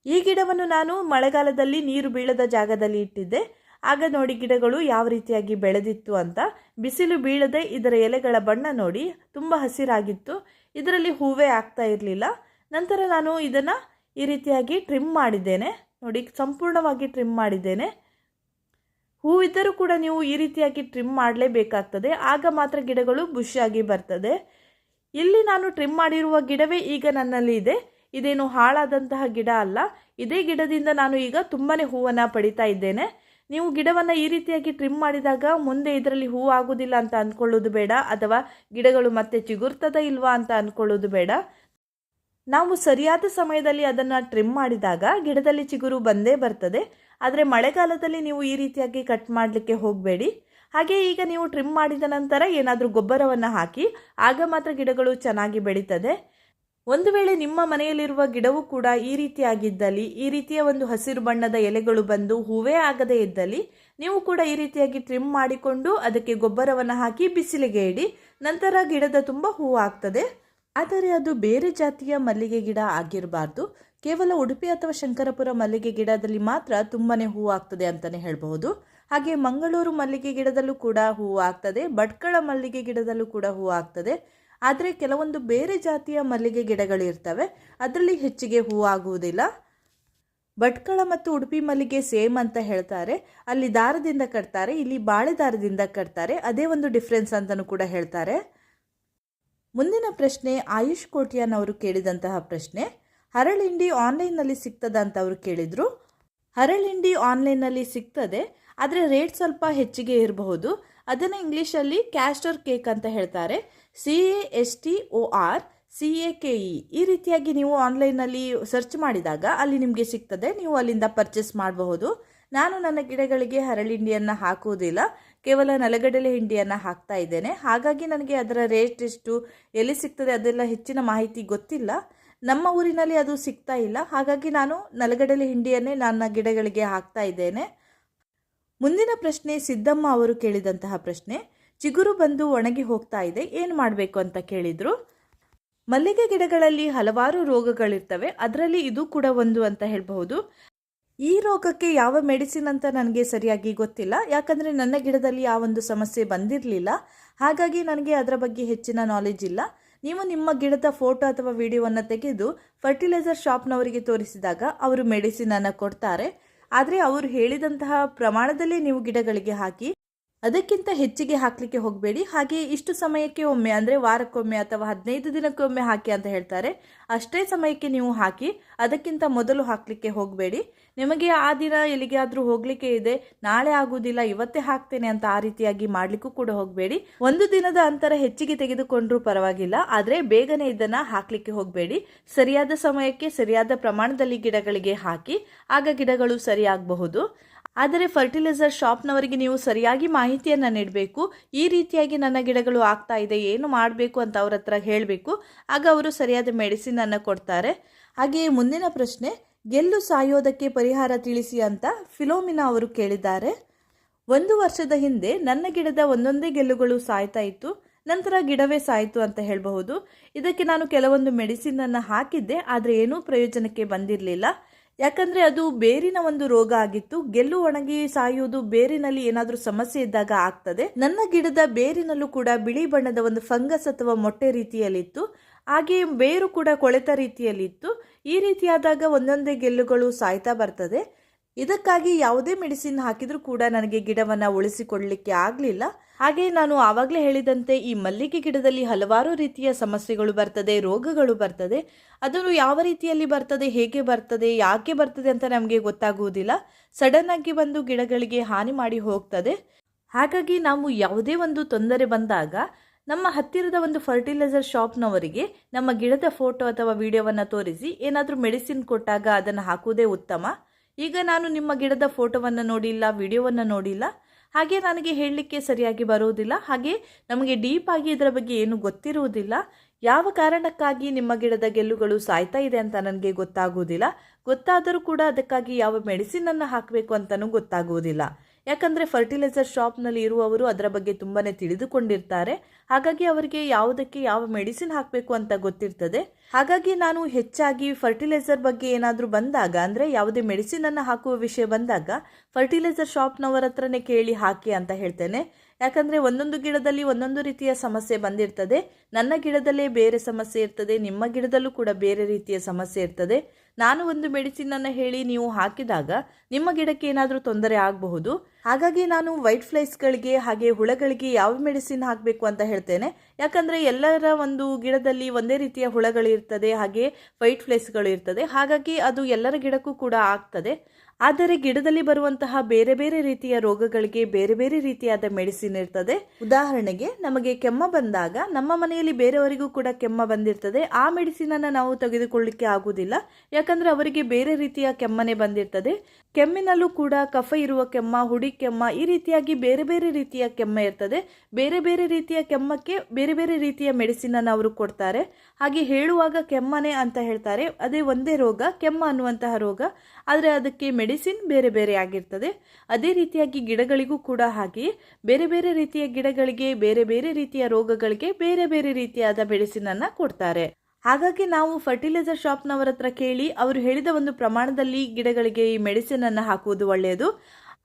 ಈ ಗಿಡವನ್ನು ನಾನು ಮಳೆಗಾಲದಲ್ಲಿ ನೀರು ಬೀಳದ ಜಾಗದಲ್ಲಿ ಇಟ್ಟಿದ್ದೆ. ಆಗ ನೋಡಿ ಗಿಡಗಳು ಯಾವ ರೀತಿಯಾಗಿ ಬೆಳೆದಿತ್ತು ಅಂತ. ಬಿಸಿಲು ಬೀಳದೆ ಇದರ ಎಲೆಗಳ ಬಣ್ಣ ನೋಡಿ ತುಂಬ ಹಸಿರಾಗಿತ್ತು. ಇದರಲ್ಲಿ ಹೂವೇ ಆಗ್ತಾ ಇರಲಿಲ್ಲ. ನಂತರ ನಾನು ಇದನ್ನು ಈ ರೀತಿಯಾಗಿ ಟ್ರಿಮ್ ಮಾಡಿದ್ದೇನೆ. ನೋಡಿ, ಸಂಪೂರ್ಣವಾಗಿ ಟ್ರಿಮ್ ಮಾಡಿದ್ದೇನೆ. ಹೂವಿದ್ದರೂ ಕೂಡ ನೀವು ಈ ರೀತಿಯಾಗಿ ಟ್ರಿಮ್ ಮಾಡಲೇಬೇಕಾಗ್ತದೆ. ಆಗ ಮಾತ್ರ ಗಿಡಗಳು ಬುಷಿಯಾಗಿ ಬರ್ತದೆ. ಇಲ್ಲಿ ನಾನು ಟ್ರಿಮ್ ಮಾಡಿರುವ ಗಿಡವೇ ಈಗ ನನ್ನಲ್ಲಿ ಇದೆ. ಇದೇನು ಹಾಳಾದಂತಹ ಗಿಡ ಅಲ್ಲ. ಇದೇ ಗಿಡದಿಂದ ನಾನು ಈಗ ತುಂಬಾ ಹೂವನ್ನು ಪಡಿತಾ ಇದ್ದೇನೆ. ನೀವು ಗಿಡವನ್ನು ಈ ರೀತಿಯಾಗಿ ಟ್ರಿಮ್ ಮಾಡಿದಾಗ ಮುಂದೆ ಇದರಲ್ಲಿ ಹೂ ಆಗೋದಿಲ್ಲ ಅಂತ ಅಂದ್ಕೊಳ್ಳೋದು ಬೇಡ, ಅಥವಾ ಗಿಡಗಳು ಮತ್ತೆ ಚಿಗುರ್ತದ ಇಲ್ವಾ ಅಂತ ಅಂದ್ಕೊಳ್ಳೋದು ಬೇಡ. ನಾವು ಸರಿಯಾದ ಸಮಯದಲ್ಲಿ ಅದನ್ನು ಟ್ರಿಮ್ ಮಾಡಿದಾಗ ಗಿಡದಲ್ಲಿ ಚಿಗುರು ಬಂದೇ ಬರ್ತದೆ. ಆದರೆ ಮಳೆಗಾಲದಲ್ಲಿ ನೀವು ಈ ರೀತಿಯಾಗಿ ಕಟ್ ಮಾಡಲಿಕ್ಕೆ ಹೋಗಬೇಡಿ. ಹಾಗೆ ಈಗ ನೀವು ಟ್ರಿಮ್ ಮಾಡಿದ ನಂತರ ಏನಾದರೂ ಗೊಬ್ಬರವನ್ನು ಹಾಕಿ, ಆಗ ಮಾತ್ರ ಗಿಡಗಳು ಚೆನ್ನಾಗಿ ಬೆಳೀತದೆ. ಒಂದು ವೇಳೆ ನಿಮ್ಮ ಮನೆಯಲ್ಲಿರುವ ಗಿಡವೂ ಕೂಡ ಈ ರೀತಿಯಾಗಿದ್ದಲ್ಲಿ ಈ ರೀತಿಯ ಒಂದು ಹಸಿರು ಬಣ್ಣದ ಎಲೆಗಳು ಬಂದು ಹೂವೇ ಆಗದೇ ಇದ್ದಲ್ಲಿ, ನೀವು ಕೂಡ ಈ ರೀತಿಯಾಗಿ ಟ್ರಿಮ್ ಮಾಡಿಕೊಂಡು ಅದಕ್ಕೆ ಗೊಬ್ಬರವನ್ನು ಹಾಕಿ ಬಿಸಿಲಿಗೆ ಇಡಿ, ನಂತರ ಗಿಡದ ತುಂಬ ಹೂವು ಆಗ್ತದೆ. ಆದರೆ ಅದು ಬೇರೆ ಜಾತಿಯ ಮಲ್ಲಿಗೆ ಗಿಡ ಆಗಿರಬಾರ್ದು. ಕೇವಲ ಉಡುಪಿ ಅಥವಾ ಶಂಕರಪುರ ಮಲ್ಲಿಗೆ ಗಿಡದಲ್ಲಿ ಮಾತ್ರ ತುಂಬನೇ ಹೂವು ಆಗ್ತದೆ ಅಂತಲೇ ಹೇಳಬಹುದು. ಹಾಗೆ ಮಂಗಳೂರು ಮಲ್ಲಿಗೆ ಗಿಡದಲ್ಲೂ ಕೂಡ ಹೂವು ಆಗ್ತದೆ, ಭಟ್ಕಳ ಮಲ್ಲಿಗೆ ಗಿಡದಲ್ಲೂ ಕೂಡ ಹೂವು ಆಗ್ತದೆ. ಆದರೆ ಕೆಲವೊಂದು ಬೇರೆ ಜಾತಿಯ ಮಲ್ಲಿಗೆ ಗಿಡಗಳಿರ್ತವೆ. ಅದರಲ್ಲಿ ಹೆಚ್ಚಿಗೆ ಹೂವಾಗುವುದಿಲ್ಲ ಭಟ್ಕಳ ಮತ್ತು ಉಡುಪಿ ಮಲ್ಲಿಗೆ ಸೇಮ್ ಅಂತ ಹೇಳ್ತಾರೆ. ಅಲ್ಲಿ ದಾರದಿಂದ ಕಟ್ತಾರೆ, ಇಲ್ಲಿ ಬಾಳೆ ದಾರದಿಂದ ಕಟ್ತಾರೆ. ಅದೇ ಒಂದು ಡಿಫ್ರೆನ್ಸ್ ಅಂತಲೂ ಕೂಡ ಹೇಳ್ತಾರೆ. ಮುಂದಿನ ಪ್ರಶ್ನೆ, ಆಯುಷ್ ಕೋಟ್ಯಾನ್ ಅವರು ಕೇಳಿದಂತಹ ಪ್ರಶ್ನೆ. ಹರಳಿಂಡಿ ಆನ್ಲೈನ್ನಲ್ಲಿ ಸಿಗ್ತದ ಅಂತ ಅವರು ಕೇಳಿದರು. ಹರಳಿಂಡಿ ಆನ್ಲೈನ್ನಲ್ಲಿ ಸಿಗ್ತದೆ, ಆದರೆ ರೇಟ್ ಸ್ವಲ್ಪ ಹೆಚ್ಚಿಗೆ ಇರಬಹುದು. ಅದನ್ನು ಇಂಗ್ಲೀಷಲ್ಲಿ ಕ್ಯಾಸ್ಟರ್ ಕೇಕ್ ಅಂತ ಹೇಳ್ತಾರೆ. C A S T O R C A K E ಈ ರೀತಿಯಾಗಿ ನೀವು ಆನ್ಲೈನಲ್ಲಿ ಸರ್ಚ್ ಮಾಡಿದಾಗ ಅಲ್ಲಿ ನಿಮಗೆ ಸಿಗ್ತದೆ. ನೀವು ಅಲ್ಲಿಂದ ಪರ್ಚೇಸ್ ಮಾಡಬಹುದು. ನಾನು ನನ್ನ ಗಿಡಗಳಿಗೆ ಹರಳಿಂಡಿಯನ್ನು ಹಾಕುವುದಿಲ್ಲ. ಕೇವಲ ನೆಲಗಡಲೆ ಹಿಂಡಿಯನ್ನು ಹಾಕ್ತಾ ಇದ್ದೇನೆ. ಹಾಗಾಗಿ ನನಗೆ ಅದರ ರೇಟ್ ಎಷ್ಟು, ಎಲ್ಲಿ ಸಿಗ್ತದೆ ಅದೆಲ್ಲ ಹೆಚ್ಚಿನ ಮಾಹಿತಿ ಗೊತ್ತಿಲ್ಲ. ನಮ್ಮ ಊರಿನಲ್ಲಿ ಅದು ಸಿಗ್ತಾ ಇಲ್ಲ. ಹಾಗಾಗಿ ನಾನು ನೆಲಗಡಲೆ ಹಿಂಡಿಯನ್ನೇ ನನ್ನ ಗಿಡಗಳಿಗೆ ಹಾಕ್ತಾ ಇದ್ದೇನೆ. ಮುಂದಿನ ಪ್ರಶ್ನೆ ಸಿದ್ದಮ್ಮ ಅವರು ಕೇಳಿದಂತಹ ಪ್ರಶ್ನೆ ಚಿಗುರು ಬಂದು ಒಣಗಿ ಹೋಗ್ತಾ ಇದೆ, ಏನು ಮಾಡಬೇಕು ಅಂತ ಕೇಳಿದರು. ಮಲ್ಲಿಗೆ ಗಿಡಗಳಲ್ಲಿ ಹಲವಾರು ರೋಗಗಳಿರ್ತವೆ, ಅದರಲ್ಲಿ ಇದು ಕೂಡ ಒಂದು ಅಂತ ಹೇಳಬಹುದು. ಈ ರೋಗಕ್ಕೆ ಯಾವ ಮೆಡಿಸಿನ್ ಅಂತ ನನಗೆ ಸರಿಯಾಗಿ ಗೊತ್ತಿಲ್ಲ, ಯಾಕಂದರೆ ನನ್ನ ಗಿಡದಲ್ಲಿ ಆ ಒಂದು ಸಮಸ್ಯೆ ಬಂದಿರಲಿಲ್ಲ. ಹಾಗಾಗಿ ನನಗೆ ಅದರ ಬಗ್ಗೆ ಹೆಚ್ಚಿನ ನಾಲೆಜ್ ಇಲ್ಲ. ನೀವು ನಿಮ್ಮ ಗಿಡದ ಫೋಟೋ ಅಥವಾ ವಿಡಿಯೋವನ್ನು ತೆಗೆದು ಫರ್ಟಿಲೈಸರ್ ಶಾಪ್ನವರಿಗೆ ತೋರಿಸಿದಾಗ ಅವರು ಮೆಡಿಸಿನನ್ನು ಕೊಡ್ತಾರೆ. ಆದರೆ ಅವರು ಹೇಳಿದಂತಹ ಪ್ರಮಾಣದಲ್ಲೇ ನೀವು ಗಿಡಗಳಿಗೆ ಹಾಕಿ ಅದಕ್ಕಿಂತ ಹೆಚ್ಚಿಗೆ ಹಾಕಲಿಕ್ಕೆ ಹೋಗಬೇಡಿ. ಹಾಗೆ ಇಷ್ಟು ಸಮಯಕ್ಕೆ ಒಮ್ಮೆ, ಅಂದರೆ ವಾರಕ್ಕೊಮ್ಮೆ ಅಥವಾ ಹದಿನೈದು ದಿನಕ್ಕೊಮ್ಮೆ ಹಾಕಿ ಅಂತ ಹೇಳ್ತಾರೆ. ಅಷ್ಟೇ ಸಮಯಕ್ಕೆ ನೀವು ಹಾಕಿ, ಅದಕ್ಕಿಂತ ಮೊದಲು ಹಾಕಲಿಕ್ಕೆ ಹೋಗಬೇಡಿ. ನಿಮಗೆ ಆ ದಿನ ಎಲ್ಲಿಗಾದರೂ ಹೋಗಲಿಕ್ಕೆ ಇದೆ, ನಾಳೆ ಆಗುವುದಿಲ್ಲ ಇವತ್ತೇ ಹಾಕ್ತೇನೆ ಅಂತ ಆ ರೀತಿಯಾಗಿ ಮಾಡಲಿಕ್ಕೂ ಕೂಡ ಹೋಗಬೇಡಿ. ಒಂದು ದಿನದ ಅಂತರ ಹೆಚ್ಚಿಗೆ ತೆಗೆದುಕೊಂಡರೂ ಪರವಾಗಿಲ್ಲ, ಆದರೆ ಬೇಗನೆ ಇದನ್ನು ಹಾಕಲಿಕ್ಕೆ ಹೋಗಬೇಡಿ. ಸರಿಯಾದ ಸಮಯಕ್ಕೆ ಸರಿಯಾದ ಪ್ರಮಾಣದಲ್ಲಿ ಗಿಡಗಳಿಗೆ ಹಾಕಿ, ಆಗ ಗಿಡಗಳು ಸರಿಯಾಗಬಹುದು. ಆದರೆ ಫರ್ಟಿಲೈಸರ್ ಶಾಪ್ನವರಿಗೆ ನೀವು ಸರಿಯಾಗಿ ಮಾಹಿತಿಯನ್ನು ನೀಡಬೇಕು. ಈ ರೀತಿಯಾಗಿ ನನ್ನ ಗಿಡಗಳು ಆಗ್ತಾ ಇದೆ, ಏನು ಮಾಡಬೇಕು ಅಂತ ಅವ್ರ ಹತ್ರ ಹೇಳಬೇಕು. ಆಗ ಅವರು ಸರಿಯಾದ ಮೆಡಿಸಿನನ್ನು ಕೊಡ್ತಾರೆ. ಹಾಗೆಯೇ ಮುಂದಿನ ಪ್ರಶ್ನೆ, ಗೆಲ್ಲು ಸಾಯೋದಕ್ಕೆ ಪರಿಹಾರ ತಿಳಿಸಿ ಅಂತ ಫಿಲೋಮಿನಾ ಅವರು ಕೇಳಿದ್ದಾರೆ. ಒಂದು ವರ್ಷದ ಹಿಂದೆ ನನ್ನ ಗಿಡದ ಒಂದೊಂದೇ ಗೆಲ್ಲುಗಳು ಸಾಯ್ತಾ ಇತ್ತು. ನಂತರ ಗಿಡವೇ ಸಾಯಿತು ಅಂತ ಹೇಳಬಹುದು. ಇದಕ್ಕೆ ನಾನು ಕೆಲವೊಂದು ಮೆಡಿಸಿನನ್ನು ಹಾಕಿದ್ದೆ, ಆದರೆ ಏನೂ ಪ್ರಯೋಜನಕ್ಕೆ ಬಂದಿರಲಿಲ್ಲ. ಯಾಕಂದರೆ ಅದು ಬೇರಿನ ಒಂದು ರೋಗ ಆಗಿತ್ತು. ಗೆಲ್ಲು ಒಣಗಿ ಸಾಯುವುದು ಬೇರಿನಲ್ಲಿ ಏನಾದರೂ ಸಮಸ್ಯೆ ಇದ್ದಾಗ ಆಗ್ತದೆ. ನನ್ನ ಗಿಡದ ಬೇರಿನಲ್ಲೂ ಕೂಡ ಬಿಳಿ ಬಣ್ಣದ ಒಂದು ಫಂಗಸ್ ಅಥವಾ ಮೊಟ್ಟೆ ರೀತಿಯಲ್ಲಿತ್ತು. ಹಾಗೆಯೇ ಬೇರು ಕೂಡ ಕೊಳೆತ ರೀತಿಯಲ್ಲಿತ್ತು. ಈ ರೀತಿಯಾದಾಗ ಒಂದೊಂದೇ ಗೆಲ್ಲುಗಳು ಸಾಯ್ತಾ ಬರ್ತದೆ. ಇದಕ್ಕಾಗಿ ಯಾವುದೇ ಮೆಡಿಸಿನ್ ಹಾಕಿದರೂ ಕೂಡ ನನಗೆ ಗಿಡವನ್ನು ಉಳಿಸಿಕೊಳ್ಳಲಿಕ್ಕೆ ಆಗಲಿಲ್ಲ. ಹಾಗೆ ನಾನು ಆವಾಗಲೇ ಹೇಳಿದಂತೆ ಈ ಮಲ್ಲಿಗೆ ಗಿಡದಲ್ಲಿ ಹಲವಾರು ರೀತಿಯ ಸಮಸ್ಯೆಗಳು ಬರ್ತದೆ, ರೋಗಗಳು ಬರ್ತದೆ. ಅದನ್ನು ಯಾವ ರೀತಿಯಲ್ಲಿ ಬರ್ತದೆ, ಹೇಗೆ ಬರ್ತದೆ, ಯಾಕೆ ಬರ್ತದೆ ಅಂತ ನಮಗೆ ಗೊತ್ತಾಗುವುದಿಲ್ಲ. ಸಡನ್ ಆಗಿ ಬಂದು ಗಿಡಗಳಿಗೆ ಹಾನಿ ಮಾಡಿ ಹೋಗ್ತದೆ. ಹಾಗಾಗಿ ನಾವು ಯಾವುದೇ ಒಂದು ತೊಂದರೆ ಬಂದಾಗ ನಮ್ಮ ಹತ್ತಿರದ ಒಂದು ಫರ್ಟಿಲೈಸರ್ ಶಾಪ್ನವರಿಗೆ ನಮ್ಮ ಗಿಡದ ಫೋಟೋ ಅಥವಾ ವಿಡಿಯೋವನ್ನು ತೋರಿಸಿ ಏನಾದರೂ ಮೆಡಿಸಿನ್ ಕೊಟ್ಟಾಗ ಅದನ್ನು ಹಾಕುವುದೇ ಉತ್ತಮ. ಈಗ ನಾನು ನಿಮ್ಮ ಗಿಡದ ಫೋಟೋವನ್ನು ನೋಡಿಲ್ಲ, ವಿಡಿಯೋವನ್ನು ನೋಡಿಲ್ಲ. ಹಾಗೆ ನನಗೆ ಹೇಳಲಿಕ್ಕೆ ಸರಿಯಾಗಿ ಬರುವುದಿಲ್ಲ. ಹಾಗೆ ನಮಗೆ ಡೀಪ್ ಆಗಿ ಇದರ ಬಗ್ಗೆ ಏನು ಗೊತ್ತಿರುವುದಿಲ್ಲ. ಯಾವ ಕಾರಣಕ್ಕಾಗಿ ನಿಮ್ಮ ಗಿಡದ ಗೆಲ್ಲುಗಳು ಸಾಯ್ತಾ ಇದೆ ಅಂತ ನನಗೆ ಗೊತ್ತಾಗುವುದಿಲ್ಲ. ಗೊತ್ತಾದರೂ ಕೂಡ ಅದಕ್ಕಾಗಿ ಯಾವ ಮೆಡಿಸಿನನ್ನು ಹಾಕಬೇಕು ಅಂತಲೂ ಗೊತ್ತಾಗುವುದಿಲ್ಲ. ಯಾಕಂದರೆ ಫರ್ಟಿಲೈಸರ್ ಶಾಪ್ನಲ್ಲಿ ಇರುವವರು ಅದರ ಬಗ್ಗೆ ತುಂಬಾ ತಿಳಿದುಕೊಂಡಿರ್ತಾರೆ. ಹಾಗಾಗಿ ಅವರಿಗೆ ಯಾವುದಕ್ಕೆ ಯಾವ ಮೆಡಿಸಿನ್ ಹಾಕಬೇಕು ಅಂತ ಗೊತ್ತಿರ್ತದೆ. ಹಾಗಾಗಿ ನಾನು ಹೆಚ್ಚಾಗಿ ಫರ್ಟಿಲೈಸರ್ ಬಗ್ಗೆ ಏನಾದರೂ ಬಂದಾಗ, ಅಂದರೆ ಯಾವುದೇ ಮೆಡಿಸಿನನ್ನು ಹಾಕುವ ವಿಷಯ ಬಂದಾಗ ಫರ್ಟಿಲೈಸರ್ ಶಾಪ್ನವರ ಹತ್ರನೇ ಕೇಳಿ ಹಾಕಿ ಅಂತ ಹೇಳ್ತೇನೆ. ಯಾಕಂದರೆ ಒಂದೊಂದು ಗಿಡದಲ್ಲಿ ಒಂದೊಂದು ರೀತಿಯ ಸಮಸ್ಯೆ ಬಂದಿರ್ತದೆ. ನನ್ನ ಗಿಡದಲ್ಲೇ ಬೇರೆ ಸಮಸ್ಯೆ ಇರ್ತದೆ. ನಿಮ್ಮ ಗಿಡದಲ್ಲೂ ಕೂಡ ಬೇರೆ ರೀತಿಯ ಸಮಸ್ಯೆ ಇರ್ತದೆ. ನಾನು ಒಂದು ಮೆಡಿಸಿನನ್ನು ಹೇಳಿ ನೀವು ಹಾಕಿದಾಗ, ನಿಮ್ಮ ಗಿಡಕ್ಕೆ ಏನಾದರೂ ತೊಂದರೆ ಆಗಬಹುದು. ಹಾಗಾಗಿ ನಾನು ವೈಟ್ ಫ್ಲೈಸ್ಗಳಿಗೆ ಹಾಗೆ ಹುಳಗಳಿಗೆ ಯಾವ ಮೆಡಿಸಿನ್ ಹಾಕಬೇಕು ಅಂತ ಹೇಳ್ತೇನೆ. ಯಾಕಂದರೆ ಎಲ್ಲರ ಒಂದು ಗಿಡದಲ್ಲಿ ಒಂದೇ ರೀತಿಯ ಹುಳಗಳಿರ್ತದೆ, ಹಾಗೆ ವೈಟ್ ಫ್ಲೈಸ್ಗಳು ಇರ್ತದೆ. ಹಾಗಾಗಿ ಅದು ಎಲ್ಲರ ಗಿಡಕ್ಕೂ ಕೂಡ ಆಗ್ತದೆ. ಆದರೆ ಗಿಡದಲ್ಲಿ ಬರುವಂತಹ ಬೇರೆ ಬೇರೆ ರೀತಿಯ ರೋಗಗಳಿಗೆ ಬೇರೆ ಬೇರೆ ರೀತಿಯಾದ ಮೆಡಿಸಿನ್ ಇರ್ತದೆ. ಉದಾಹರಣೆಗೆ ನಮಗೆ ಕೆಮ್ಮ ಬಂದಾಗ ನಮ್ಮ ಮನೆಯಲ್ಲಿ ಬೇರೆಯವರಿಗೂ ಕೂಡ ಕೆಮ್ಮ ಬಂದಿರ್ತದೆ. ಆ ಮೆಡಿಸಿನ್ ಅನ್ನ ನಾವು ತೆಗೆದುಕೊಳ್ಳಿಕ್ಕೆ ಆಗುವುದಿಲ್ಲ. ಯಾಕಂದ್ರೆ ಅವರಿಗೆ ಬೇರೆ ರೀತಿಯ ಕೆಮ್ಮನೆ ಬಂದಿರ್ತದೆ. ಕೆಮ್ಮಿನಲ್ಲೂ ಕೂಡ ಕಫ ಇರುವ ಕೆಮ್ಮ, ಹುಡಿ ಕೆಮ್ಮ ಈ ರೀತಿಯಾಗಿ ಬೇರೆ ಬೇರೆ ರೀತಿಯ ಕೆಮ್ಮ ಇರ್ತದೆ. ಬೇರೆ ಬೇರೆ ರೀತಿಯ ಕೆಮ್ಮಕ್ಕೆ ಬೇರೆ ಬೇರೆ ರೀತಿಯ ಮೆಡಿಸಿನ್ ಅನ್ನ ಅವರು ಕೊಡ್ತಾರೆ. ಹಾಗೆ ಹೇಳುವಾಗ ಕೆಮ್ಮನೆ ಅಂತ ಹೇಳ್ತಾರೆ. ಅದೇ ಒಂದೇ ರೋಗ, ಕೆಮ್ಮ ಅನ್ನುವಂತಹ ರೋಗ. ಆದರೆ ಅದಕ್ಕೆ ಮೆಡಿಸಿನ್ ಬೇರೆ ಬೇರೆ ಆಗಿರ್ತದೆ. ಅದೇ ರೀತಿಯಾಗಿ ಗಿಡಗಳಿಗೂ ಕೂಡ ಹಾಗೆ ಬೇರೆ ಬೇರೆ ರೀತಿಯ ಗಿಡಗಳಿಗೆ, ಬೇರೆ ಬೇರೆ ರೀತಿಯ ರೋಗಗಳಿಗೆ ಬೇರೆ ಬೇರೆ ರೀತಿಯಾದ ಮೆಡಿಸಿನ್ ಅನ್ನ ಕೊಡ್ತಾರೆ. ಹಾಗಾಗಿ ನಾವು ಫರ್ಟಿಲೈಸರ್ ಶಾಪ್ನವರ ಹತ್ರ ಕೇಳಿ ಅವರು ಹೇಳಿದ ಒಂದು ಪ್ರಮಾಣದಲ್ಲಿ ಗಿಡಗಳಿಗೆ ಈ ಮೆಡಿಸಿನ್ ಅನ್ನು ಹಾಕುವುದು ಒಳ್ಳೆಯದು.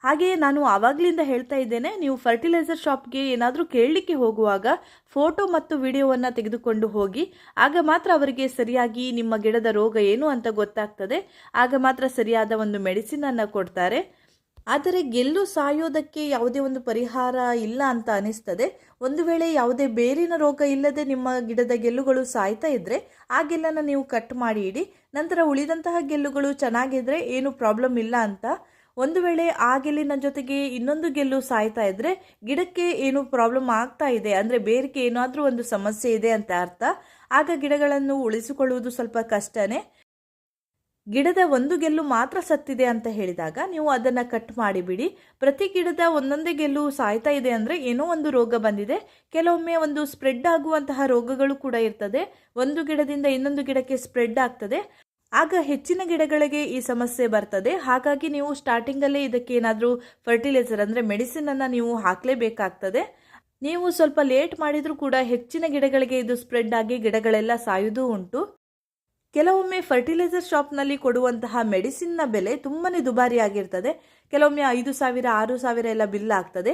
ಹಾಗೆಯೇ ನಾನು ಆವಾಗಲಿಂದ ಹೇಳ್ತಾ ಇದ್ದೇನೆ, ನೀವು ಫರ್ಟಿಲೈಸರ್ ಶಾಪ್ಗೆ ಏನಾದರೂ ಕೇಳಲಿಕ್ಕೆ ಹೋಗುವಾಗ ಫೋಟೋ ಮತ್ತು ವಿಡಿಯೋವನ್ನು ತೆಗೆದುಕೊಂಡು ಹೋಗಿ, ಆಗ ಮಾತ್ರ ಅವರಿಗೆ ಸರಿಯಾಗಿ ನಿಮ್ಮ ಗಿಡದ ರೋಗ ಏನು ಅಂತ ಗೊತ್ತಾಗ್ತದೆ. ಆಗ ಮಾತ್ರ ಸರಿಯಾದ ಒಂದು ಮೆಡಿಸಿನನ್ನು ಕೊಡ್ತಾರೆ. ಆದರೆ ಗೆಲ್ಲು ಸಾಯೋದಕ್ಕೆ ಯಾವುದೇ ಒಂದು ಪರಿಹಾರ ಇಲ್ಲ ಅಂತ ಅನಿಸ್ತದೆ. ಒಂದು ವೇಳೆ ಯಾವುದೇ ಬೇರಿನ ರೋಗ ಇಲ್ಲದೆ ನಿಮ್ಮ ಗಿಡದ ಗೆಲ್ಲುಗಳು ಸಾಯ್ತಾ ಇದ್ದರೆ ಆ ಗೆಲ್ಲನ್ನು ನೀವು ಕಟ್ ಮಾಡಿ ಇಡಿ ನಂತರ ಉಳಿದಂತಹ ಗೆಲ್ಲುಗಳು ಚೆನ್ನಾಗಿದ್ರೆ ಏನು ಪ್ರಾಬ್ಲಮ್ ಇಲ್ಲ ಅಂತ ಒಂದು ವೇಳೆ ಆ ಗೆಲ್ಲಿನ ಜೊತೆಗೆ ಇನ್ನೊಂದು ಗೆಲ್ಲು ಸಾಯ್ತಾ ಇದ್ರೆ ಗಿಡಕ್ಕೆ ಏನು ಪ್ರಾಬ್ಲಮ್ ಆಗ್ತಾ ಇದೆ, ಅಂದರೆ ಬೇರಿಕೆ ಏನಾದರೂ ಒಂದು ಸಮಸ್ಯೆ ಇದೆ ಅಂತ ಅರ್ಥ. ಆಗ ಗಿಡಗಳನ್ನು ಉಳಿಸಿಕೊಳ್ಳುವುದು ಸ್ವಲ್ಪ ಕಷ್ಟನೇ. ಗಿಡದ ಒಂದು ಗೆಲ್ಲು ಮಾತ್ರ ಸತ್ತಿದೆ ಅಂತ ಹೇಳಿದಾಗ ನೀವು ಅದನ್ನು ಕಟ್ ಮಾಡಿಬಿಡಿ. ಪ್ರತಿ ಗಿಡದ ಒಂದೊಂದೇ ಗೆಲ್ಲು ಸಾಯ್ತಾ ಇದೆ ಅಂದರೆ ಏನೋ ಒಂದು ರೋಗ ಬಂದಿದೆ. ಕೆಲವೊಮ್ಮೆ ಒಂದು ಸ್ಪ್ರೆಡ್ ಆಗುವಂತಹ ರೋಗಗಳು ಕೂಡ ಇರ್ತದೆ. ಒಂದು ಗಿಡದಿಂದ ಇನ್ನೊಂದು ಗಿಡಕ್ಕೆ ಸ್ಪ್ರೆಡ್ ಆಗ್ತದೆ. ಆಗ ಹೆಚ್ಚಿನ ಗಿಡಗಳಿಗೆ ಈ ಸಮಸ್ಯೆ ಬರ್ತದೆ. ಹಾಗಾಗಿ ನೀವು ಸ್ಟಾರ್ಟಿಂಗಲ್ಲೇ ಇದಕ್ಕೆ ಏನಾದರೂ ಫರ್ಟಿಲೈಸರ್ ಅಂದರೆ ಮೆಡಿಸಿನನ್ನು ನೀವು ಹಾಕಲೇಬೇಕಾಗ್ತದೆ. ನೀವು ಸ್ವಲ್ಪ ಲೇಟ್ ಮಾಡಿದರೂ ಕೂಡ ಹೆಚ್ಚಿನ ಗಿಡಗಳಿಗೆ ಇದು ಸ್ಪ್ರೆಡ್ ಆಗಿ ಗಿಡಗಳೆಲ್ಲ ಸಾಯುವುದೂ ಉಂಟು. ಕೆಲವೊಮ್ಮೆ ಫರ್ಟಿಲೈಸರ್ ಶಾಪ್ನಲ್ಲಿ ಕೊಡುವಂತಹ ಮೆಡಿಸಿನ್ನ ಬೆಲೆ ತುಂಬಾ ದುಬಾರಿ ಆಗಿರ್ತದೆ. ಕೆಲವೊಮ್ಮೆ ಐದು ಸಾವಿರ, ಆರು ಸಾವಿರ ಎಲ್ಲ ಬಿಲ್ ಆಗ್ತದೆ.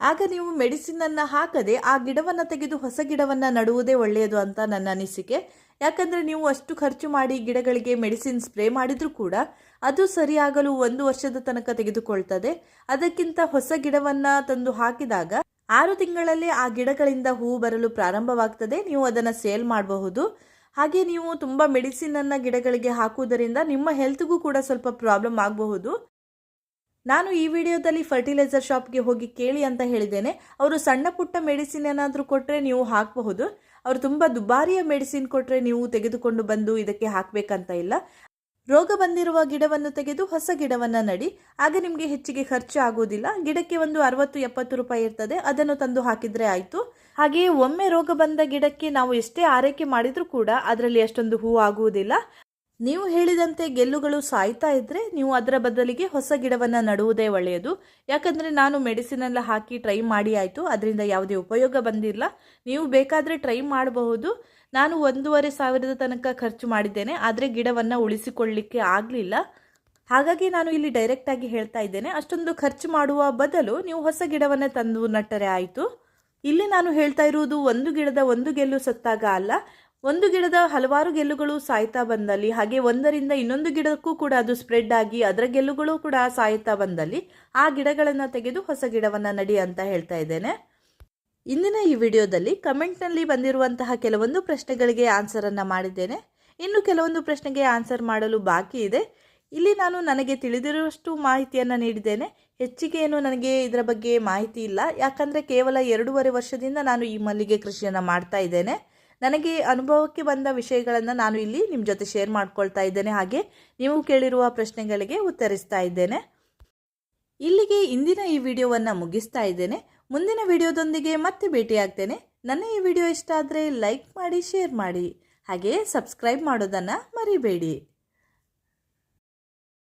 ಆಗ ನೀವು ಮೆಡಿಸಿನನ್ನು ಹಾಕದೆ ಆ ಗಿಡವನ್ನು ತೆಗೆದು ಹೊಸ ಗಿಡವನ್ನು ನಡುವುದೇ ಒಳ್ಳೆಯದು ಅಂತ ನನ್ನ ಅನಿಸಿಕೆ. ಯಾಕಂದರೆ ನೀವು ಅಷ್ಟು ಖರ್ಚು ಮಾಡಿ ಗಿಡಗಳಿಗೆ ಮೆಡಿಸಿನ್ ಸ್ಪ್ರೇ ಮಾಡಿದರೂ ಕೂಡ ಅದು ಸರಿಯಾಗಲು ಒಂದು ವರ್ಷದ ತನಕ ತೆಗೆದುಕೊಳ್ತದೆ. ಅದಕ್ಕಿಂತ ಹೊಸ ಗಿಡವನ್ನು ತಂದು ಹಾಕಿದಾಗ ಆರು ತಿಂಗಳಲ್ಲಿ ಆ ಗಿಡಗಳಿಂದ ಹೂವು ಬರಲು ಪ್ರಾರಂಭವಾಗ್ತದೆ. ನೀವು ಅದನ್ನು ಸೇಲ್ ಮಾಡಬಹುದು. ಹಾಗೆ ನೀವು ತುಂಬ ಮೆಡಿಸಿನನ್ನು ಗಿಡಗಳಿಗೆ ಹಾಕುವುದರಿಂದ ನಿಮ್ಮ ಹೆಲ್ತ್ಗೂ ಕೂಡ ಸ್ವಲ್ಪ ಪ್ರಾಬ್ಲಮ್ ಆಗಬಹುದು. ನಾನು ಈ ವಿಡಿಯೋದಲ್ಲಿ ಫರ್ಟಿಲೈಸರ್ ಶಾಪ್ಗೆ ಹೋಗಿ ಕೇಳಿ ಅಂತ ಹೇಳಿದ್ದೇನೆ. ಅವರು ಸಣ್ಣ ಪುಟ್ಟ ಮೆಡಿಸಿನ್ ಏನಾದರೂ ಕೊಟ್ಟರೆ ನೀವು ಹಾಕಬಹುದು. ಅವರು ತುಂಬ ದುಬಾರಿಯ ಮೆಡಿಸಿನ್ ಕೊಟ್ಟರೆ ನೀವು ತೆಗೆದುಕೊಂಡು ಬಂದು ಇದಕ್ಕೆ ಹಾಕಬೇಕಂತ ಇಲ್ಲ. ರೋಗ ಬಂದಿರುವ ಗಿಡವನ್ನು ತೆಗೆದು ಹೊಸ ಗಿಡವನ್ನು ನಡಿ. ಆಗ ನಿಮಗೆ ಹೆಚ್ಚಿಗೆ ಖರ್ಚು ಆಗುವುದಿಲ್ಲ. ಗಿಡಕ್ಕೆ ಒಂದು ಅರವತ್ತು, ಎಪ್ಪತ್ತು ರೂಪಾಯಿ ಇರ್ತದೆ. ಅದನ್ನು ತಂದು ಹಾಕಿದರೆ ಆಯಿತು. ಹಾಗೆಯೇ ಒಮ್ಮೆ ರೋಗ ಬಂದ ಗಿಡಕ್ಕೆ ನಾವು ಎಷ್ಟೇ ಆರೈಕೆ ಮಾಡಿದರೂ ಕೂಡ ಅದರಲ್ಲಿ ಅಷ್ಟೊಂದು ಹೂ ಆಗುವುದಿಲ್ಲ. ನೀವು ಹೇಳಿದಂತೆ ಗೆಲ್ಲುಗಳು ಸಾಯ್ತಾ ಇದ್ದರೆ ನೀವು ಅದರ ಬದಲಿಗೆ ಹೊಸ ಗಿಡವನ್ನು ನಡುವುದೇ ಒಳ್ಳೆಯದು. ಯಾಕಂದರೆ ನಾನು ಮೆಡಿಸಿನ್ ಎಲ್ಲ ಹಾಕಿ ಟ್ರೈ ಮಾಡಿ ಆಯಿತು. ಅದರಿಂದ ಯಾವುದೇ ಉಪಯೋಗ ಬಂದಿಲ್ಲ. ನೀವು ಬೇಕಾದರೆ ಟ್ರೈ ಮಾಡಬಹುದು. ನಾನು ಒಂದೂವರೆ ಸಾವಿರದ ತನಕ ಖರ್ಚು ಮಾಡಿದ್ದೇನೆ. ಆದರೆ ಗಿಡವನ್ನು ಉಳಿಸಿಕೊಳ್ಳಲಿಕ್ಕೆ ಆಗಲಿಲ್ಲ. ಹಾಗಾಗಿ ನಾನು ಇಲ್ಲಿ ಡೈರೆಕ್ಟಾಗಿ ಹೇಳ್ತಾ ಇದ್ದೇನೆ. ಅಷ್ಟೊಂದು ಖರ್ಚು ಮಾಡುವ ಬದಲು ನೀವು ಹೊಸ ಗಿಡವನ್ನು ತಂದು ನಟ್ಟರೆ ಆಯಿತು. ಇಲ್ಲಿ ನಾನು ಹೇಳ್ತಾ ಇರುವುದು ಒಂದು ಗಿಡದ ಒಂದು ಗೆಲ್ಲು ಸತ್ತಾಗ ಅಲ್ಲ. ಒಂದು ಗಿಡದ ಹಲವಾರು ಗೆಲ್ಲುಗಳು ಸಾಯ್ತಾ ಬಂದಲ್ಲಿ, ಹಾಗೆ ಒಂದರಿಂದ ಇನ್ನೊಂದು ಗಿಡಕ್ಕೂ ಕೂಡ ಅದು ಸ್ಪ್ರೆಡ್ ಆಗಿ ಅದರ ಗೆಲ್ಲುಗಳು ಕೂಡ ಸಾಯ್ತಾ ಬಂದಲ್ಲಿ ಆ ಗಿಡಗಳನ್ನು ತೆಗೆದು ಹೊಸ ಗಿಡವನ್ನು ನಡಿ ಅಂತ ಹೇಳ್ತಾ ಇದ್ದೇನೆ. ಇಂದಿನ ಈ ವಿಡಿಯೋದಲ್ಲಿ ಕಮೆಂಟ್ನಲ್ಲಿ ಬಂದಿರುವಂತಹ ಕೆಲವೊಂದು ಪ್ರಶ್ನೆಗಳಿಗೆ ಆನ್ಸರನ್ನು ಮಾಡಿದ್ದೇನೆ. ಇನ್ನು ಕೆಲವೊಂದು ಪ್ರಶ್ನೆಗೆ ಆನ್ಸರ್ ಮಾಡಲು ಬಾಕಿ ಇದೆ. ಇಲ್ಲಿ ನಾನು ನನಗೆ ತಿಳಿದಿರುವಷ್ಟು ಮಾಹಿತಿಯನ್ನು ನೀಡಿದ್ದೇನೆ. ಹೆಚ್ಚಿಗೆ ಏನು ನನಗೆ ಇದರ ಬಗ್ಗೆ ಮಾಹಿತಿ ಇಲ್ಲ. ಯಾಕಂದರೆ ಕೇವಲ ಎರಡೂವರೆ ವರ್ಷದಿಂದ ನಾನು ಈ ಮಲ್ಲಿಗೆ ಕೃಷಿಯನ್ನು ಮಾಡ್ತಾ ಇದ್ದೇನೆ. ನನಗೆ ಅನುಭವಕ್ಕೆ ಬಂದ ವಿಷಯಗಳನ್ನು ನಾನು ಇಲ್ಲಿ ನಿಮ್ಮ ಜೊತೆ ಶೇರ್ ಮಾಡ್ಕೊಳ್ತಾ ಇದ್ದೇನೆ. ಹಾಗೆ ನೀವು ಕೇಳಿರುವ ಪ್ರಶ್ನೆಗಳಿಗೆ ಉತ್ತರಿಸ್ತಾ ಇದ್ದೇನೆ. ಇಲ್ಲಿಗೆ ಇಂದಿನ ಈ ವಿಡಿಯೋವನ್ನು ಮುಗಿಸ್ತಾ ಇದ್ದೇನೆ. ಮುಂದಿನ ವಿಡಿಯೋದೊಂದಿಗೆ ಮತ್ತೆ ಭೇಟಿಯಾಗ್ತೇನೆ. ನನ್ನ ಈ ವಿಡಿಯೋ ಇಷ್ಟ ಆದರೆ ಲೈಕ್ ಮಾಡಿ ಶೇರ್ ಮಾಡಿ. ಹಾಗೆ ಸಬ್ಸ್ಕ್ರೈಬ್ ಮಾಡೋದನ್ನು ಮರಿಬೇಡಿ.